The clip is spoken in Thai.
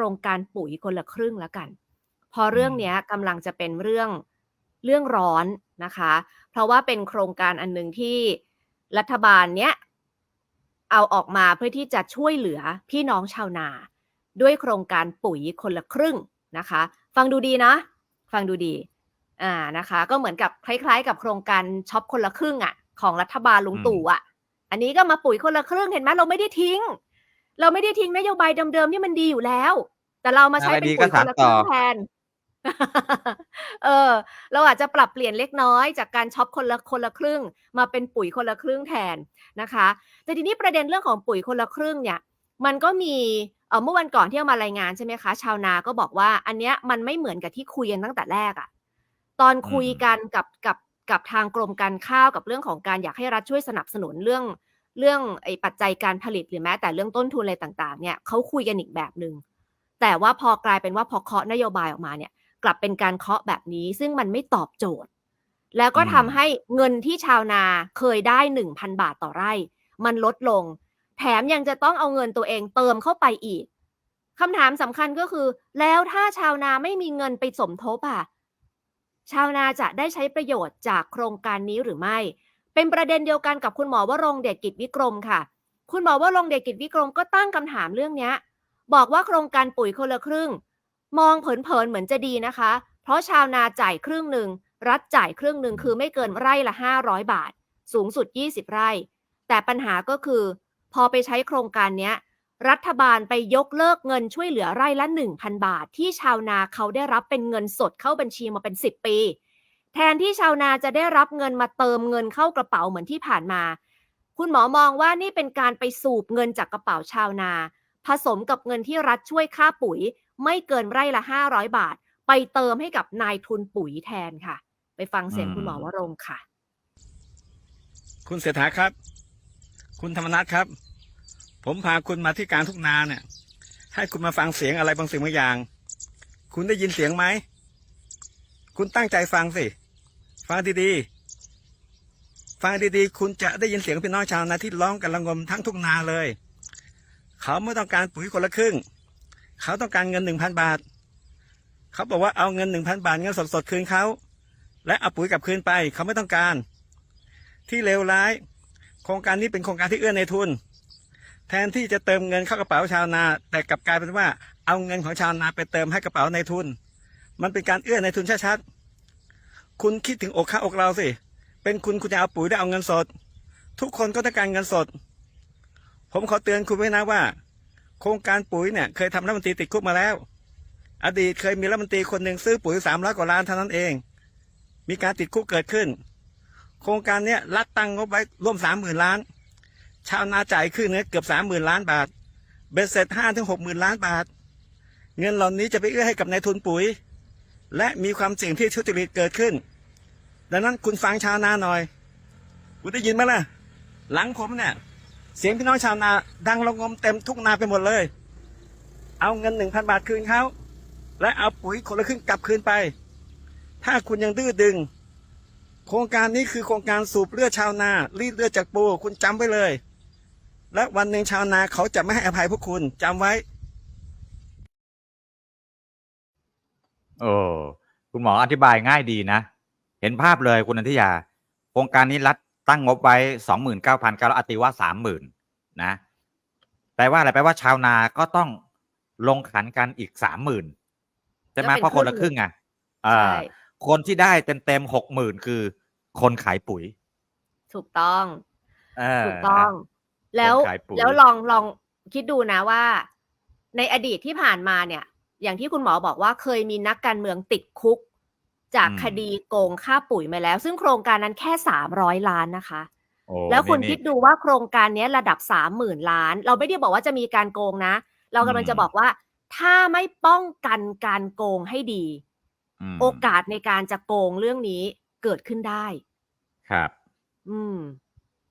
รงการปุ๋ยคนละครึ่งแล้วกัน พอเรื่องเนี้ยกำลังจะเป็นเรื่องเรื่องร้อนนะคะ เพราะว่าเป็นโครงการอันหนึ่งที่รัฐบาลเนี้ยเอาออกมาเพื่อที่จะช่วยเหลือพี่น้องชาวนา ด้วยโครงการปุ๋ยคนละครึ่งนะคะ ฟังดูดีนะ ฟังดูดีอ่านะคะ ก็เหมือนกับคล้ายๆ กับโครงการช็อปคนละครึ่งอะของรัฐบาลลุงตู่อะ อันนี้ก็มาปุ๋ยคนละครึ่งเห็นไหมเราไม่ได้ทิ้ง เราไม่ได้ทิ้งนโยบายเดิมๆที่มันดีอยู่แล้ว แต่เรามาใช้เป็นปุ๋ยคนละครึ่งแทนเออ เราอาจจะปรับเปลี่ยนเล็กน้อยจากการช็อปคนละคนละครึ่ง มาเป็นปุ๋ยคนละครึ่งแทนนะคะ แต่ทีนี้ประเด็นเรื่องของปุ๋ยคนละครึ่งเนี่ย มันก็มีเออเมื่อวันก่อนที่เอามารายงานใช่ไหมคะ ชาวนาก็บอกว่า อันเนี้ยมันไม่เหมือนกับที่คุยกันตั้งแต่แรกอะตอนคุยกันกับกับกับทางกรมการข้าวกับเรื่องของการอยากให้รัฐช่วยสนับสนุนเรื่อง เรื่องไอ้ปัจจัยการผลิตหรือแม้แต่เรื่องต้นทุนอะไรต่างๆเนี่ยเขาคุยกันอีกแบบหนึ่งแต่ว่าพอกลายเป็นว่าพอเคาะนโยบายออกมาเนี่ย กลับเป็นการเคาะแบบนี้ซึ่งมันไม่ตอบโจทย์ แล้วก็ทำให้เงินที่ชาวนาเคยได้หนึ่งพันบาทต่อไร่ มันลดลง แถมยังจะต้องเอาเงินตัวเองเติมเข้าไปอีกคำถามสำคัญก็คือ แล้วถ้าชาวนาไม่มีเงินไปสมทบอะชาวนาจะได้ใช้ประโยชน์จากโครงการนี้หรือไม่ เป็นประเด็นเดียวกันกับคุณหมอวรงเดชกิจวิกรมค่ะ คุณหมอวรงเดชกิจวิกรมก็ตั้งคำถามเรื่องนี้บอกว่าโครงการปุ๋ยคนละครึ่ง มองเผินๆเหมือนจะดีนะคะ เพราะชาวนาจ่ายครึ่งหนึ่งรัฐจ่ายครึ่งหนึ่งคือไม่เกินไร่ละ 500 บาท สูงสุด 20 ไร่ แต่ปัญหาก็คือ พอไปใช้โครงการนี้รัฐบาลไปยกเลิกเงินช่วยเหลือไร่ละ 1,000 บาท ที่ชาวนาเขาได้รับเป็นเงินสดเข้าบัญชีมาเป็น 10 ปี แทนที่ชาวนาจะได้รับเงินมาเติมเงินเข้ากระเป๋าเหมือนที่ผ่านมา คุณหมอมองว่านี่เป็นการไปสูบเงินจากกระเป๋าชาวนา ผสมกับเงินที่รัฐช่วยค่าปุ๋ย ไม่เกินไร่ละ 500 บาท ไปเติมให้กับนายทุนปุ๋ยแทนค่ะ ไปฟังเสียงคุณหมอวรงค์ค่ะ คุณเศรษฐาครับ คุณธรรมนัฐครับ ผมพาคุณมาที่การทุกนาเนี่ย ให้คุณมาฟังเสียงอะไรบางสิ่งบางอย่าง คุณได้ยินเสียงไหม คุณตั้งใจฟังสิ ฟังดีๆ ฟังดีๆ คุณจะได้ยินเสียงพี่น้องชาวนาที่ร้องกันระงมทั้งทุกนาเลย เขาไม่ต้องการปุ๋ยคนละครึ่ง เขาต้องการเงินหนึ่งพันบาท เขาบอกว่าเอาเงินหนึ่งพันบาทเงินสดๆคืนเขา และเอาปุ๋ยกลับคืนไป เขาไม่ต้องการ ที่เลวร้าย โครงการนี้เป็นโครงการที่เอื้อในทุน แทนที่จะเติมเงินเข้ากระเป๋าชาวนา แต่กลับกลายเป็นว่า เอาเงินของชาวนาไปเติมให้กระเป๋าในทุน มันเป็นการเอื้อในทุนชัดๆ คุณคิดถึงอกข้าอกเราสิ เป็นคุณคุณจะเอาปุ๋ยได้เอาเงินสด ทุกคนก็ต้องการเงินสด ผมขอเตือนคุณไว้นะว่า โครงการปุ๋ยเนี่ยเคยทำรัฐมนตรีติดคุกมาแล้ว อดีตเคยมีรัฐมนตรีคนหนึ่งซื้อปุ๋ยสามร้อยกว่าล้านเท่านั้นเอง มีการติดคุกเกิดขึ้น โครงการเนี้ยรัฐตั้งงบไว้ร่วมสามหมื่นล้าน ชาวนาจ่ายขึ้นเนี่ยเกือบสามหมื่นล้านบาทเบ็ดเสร็จห้าถึงหกหมื่นล้านบาท เงินเหล่านี้จะไปเอื้อให้กับนายทุนปุ๋ย และมีความเสี่ยงที่ทุจริตเกิดขึ้น ดังนั้นคุณฟังชาวนาหน่อยคุณได้ยินไหมล่ะ หลังผมเนี่ย เสียงพี่น้องชาวนาดังระงมเต็มทุกนาไปหมดเลย เอาเงินหนึ่งพันบาทคืนเขาและเอาปุ๋ยคนละครึ่งกลับคืนไป ถ้าคุณยังดื้อดึง โครงการนี้คือโครงการสูบเลือดชาวนา รีดเลือดจากปูคุณจำไว้เลย และวันหนึ่งชาวนาเขาจะไม่ให้อภัยพวกคุณจำไว้ โอ้คุณหมออธิบายง่ายดีนะ เห็นภาพเลยคุณนันทิยา โครงการนี้รัฐตั้งงบไว้สองหมื่นเก้าพันเก้าอติว่าสามหมื่นนะแปลว่าอะไรแปลว่าชาวนาก็ต้องลงขันกันอีกสามหมื่นใช่ไหมก็เป็นเพราะคนละคครึ่รึ่งงอะใช่อ่าคนที่ได้เต็มเต็มหกหมื่นคือ คนขายปุ๋ย ถูกต้องเออถูกต้องนะแล้วคนขายปุ๋ยแล้วลองลองคิดดูนะว่า ในอดีตที่ผ่านมาเนี่ย อย่างที่คุณหมอบอกว่าเคยมีนักการเมืองติดคุก จากคดีโกงค่าปุ๋ยมาแล้ว ซึ่งโครงการนั้นแค่สามร้อยล้านนะคะโอ้แล้วคุณนี่คิดดูว่าโครงการเนี้ยระดับสามหมื่นล้าน เราไม่ได้บอกว่าจะมีการโกงนะ เรากำลังจะบอกว่า ถ้าไม่ป้องกันการโกงให้ดีมโอกาสในการจะโกงเรื่องนี้เกิดขึ้นได้ ครับ อืม